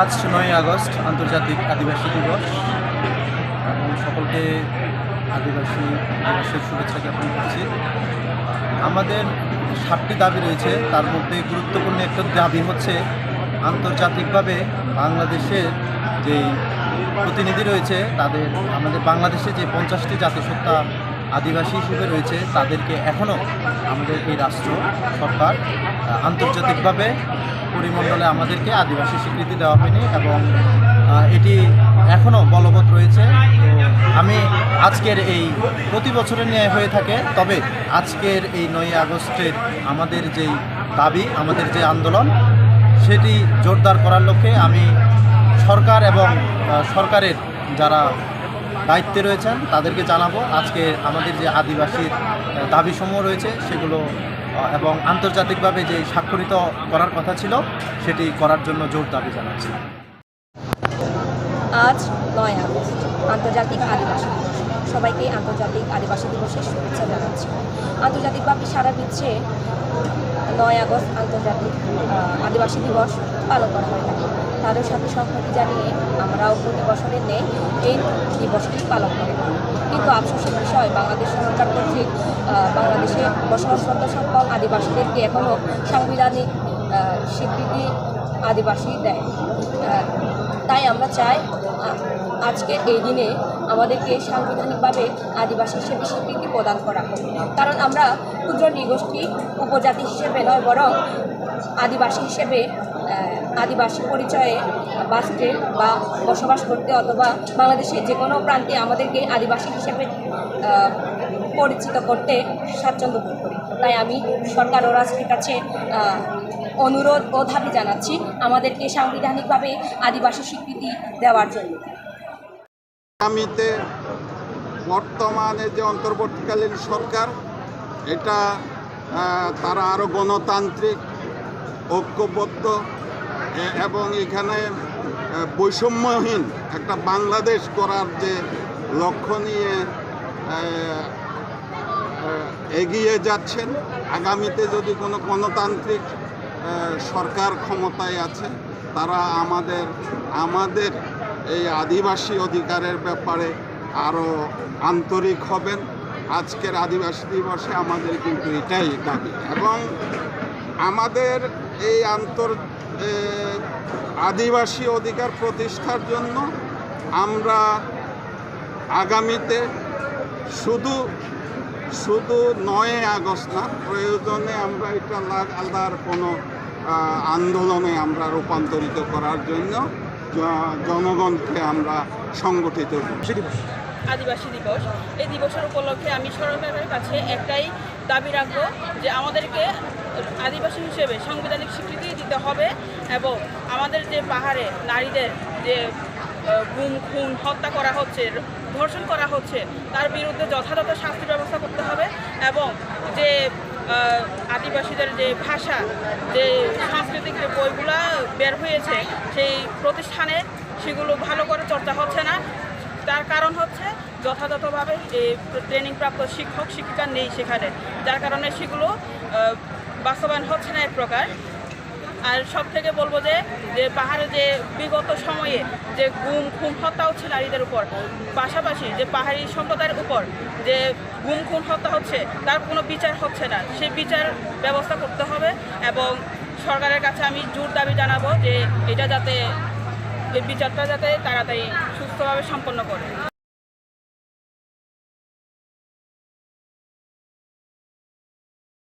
আজ নয় আগস্ট, আন্তর্জাতিক আদিবাসী দিবস। এবং সকলকে আদিবাসী দিবসের শুভেচ্ছা জ্ঞাপন করছি। আমাদের সাতটি দাবি রয়েছে। তার মধ্যে গুরুত্বপূর্ণ একটা দাবি হচ্ছে আন্তর্জাতিকভাবে বাংলাদেশের যেই প্রতিনিধি রয়েছে, তাদের আমাদের বাংলাদেশে যে পঞ্চাশটি জাতিসত্তা আদিবাসী হিসেবে রয়েছে, তাদেরকে এখনও আমাদের এই রাষ্ট্র সরকার আন্তর্জাতিকভাবে পরিমণ্ডলে আমাদেরকে আদিবাসী স্বীকৃতি দেওয়া হয়নি এবং এটি এখনও বলবৎ রয়েছে। আমি আজকের এই প্রতি বছরের ন্যায় হয়ে থাকে, তবে আজকের এই নয় আগস্টের আমাদের যেই দাবি, আমাদের যে আন্দোলন, সেটি জোরদার করার লক্ষ্যে আমি সরকার এবং সরকারের যারা দায়িত্বে রয়েছেন, তাদেরকে জানাব আজকে আমাদের যে আদিবাসীর দাবি দাবিসমূহ রয়েছে, সেগুলো এবং আন্তর্জাতিকভাবে যে স্বাক্ষরিত করার কথা ছিল, সেটি করার জন্য জোর দাবি জানাচ্ছি। আজ নয় আগস্ট, আন্তর্জাতিক আদিবাসী দিবস। সবাইকে আন্তর্জাতিক আদিবাসী দিবসের শুভেচ্ছা জানাচ্ছি। আন্তর্জাতিকভাবে সারা বিশ্বে নয় আগস্ট আন্তর্জাতিক আদিবাসী দিবস পালন করা হয়ে থাকে। তাদের সাথে সংহতি জানিয়ে আমরাও প্রতি বছরের নেই এই দিবসটি পালন করে। কিন্তু আফসোসের বিষয়, বাংলাদেশ সরকার কর্তৃক বাংলাদেশে বসবাসরত সংখ্যক আদিবাসীদেরকে এখনও সাংবিধানিক স্বীকৃতি আদিবাসী দেয়। তাই আমরা চাই আজকে এই দিনে আমাদেরকে সাংবিধানিকভাবে আদিবাসী হিসেবে স্বীকৃতি প্রদান করা হোক। কারণ আমরা ক্ষুদ্র নৃগোষ্ঠী, উপজাতি হিসেবে নয়, বরং আদিবাসী হিসেবে আদিবাসী পরিচয়ে বাঁচতে বা বসবাস করতে অথবা বাংলাদেশের যে কোনো প্রান্তে আমাদেরকে আদিবাসী হিসেবে পরিচিত করতে স্বাচ্ছন্দ্য বোধ করি। তাই আমি সরকার ও রাষ্ট্রের কাছে অনুরোধ ও দাবি জানাচ্ছি আমাদেরকে সাংবিধানিকভাবে আদিবাসী স্বীকৃতি দেওয়ার জন্য। আগামীতে বর্তমানে যে অন্তর্বর্তীকালীন সরকার, এটা তারা আরও গণতান্ত্রিক, ঐক্যবদ্ধ এবং এখানে বৈষম্যহীন একটা বাংলাদেশ করার যে লক্ষ্য নিয়ে এগিয়ে যাচ্ছেন। আগামীতে যদি কোনো গণতান্ত্রিক সরকার ক্ষমতায় আছে, তারা আমাদের আমাদের এই আদিবাসী অধিকারের ব্যাপারে আরও আন্তরিক হবেন। আজকের আদিবাসী দিবসে আমাদের কিন্তু এটাই দাবি। এবং আমাদের এই আন্তর আদিবাসী অধিকার প্রতিষ্ঠার জন্য আমরা আগামীতে শুধু শুধু নয় আগস্ট না, প্রয়োজনে আমরা এটা আলাদার কোনো আন্দোলনে আমরা রূপান্তরিত করার জন্য জনগণকে আমরা সংগঠিত আদিবাসী দিবস। এই দিবসের উপলক্ষে আমি সরকারের কাছে একটাই দাবি রাখব যে আমাদেরকে আদিবাসী হিসেবে সাংবিধানিক স্বীকৃতি দিতে হবে এবং আমাদের যে পাহাড়ে নারীদের যে গুম খুন হত্যা করা হচ্ছে ধর্ষণ করা হচ্ছে তার বিরুদ্ধে যথাযথ শাস্তির ব্যবস্থা করতে হবে এবং যে আদিবাসীদের যে ভাষা, যে সাংস্কৃতিক যে বইগুলো বের হয়েছে, সেই প্রতিষ্ঠানে সেগুলো ভালো করে চর্চা হচ্ছে না। তার কারণ হচ্ছে যথাযথভাবে এই ট্রেনিং প্রাপ্ত শিক্ষক, শিক্ষিকা নেই সেখানে। যার কারণে সেগুলো বাস্তবায়ন হচ্ছে না এক প্রকার। আর সব থেকে বলব যে যে পাহাড়ে যে বিগত সময়ে যে গুম খুন হত্যা হচ্ছে নারীদের উপর। পাশাপাশি যে পাহাড়ি সম্প্রদায়ের উপর যে গুম খুন হত্যা হচ্ছে, তার কোনো বিচার হচ্ছে না। সেই বিচার ব্যবস্থা করতে হবে এবং সরকারের কাছে আমি জোর দাবি জানাব যে, এটা যাতে এই বিচারটা যাতে তাড়াতাড়ি সুস্থভাবে সম্পন্ন করে।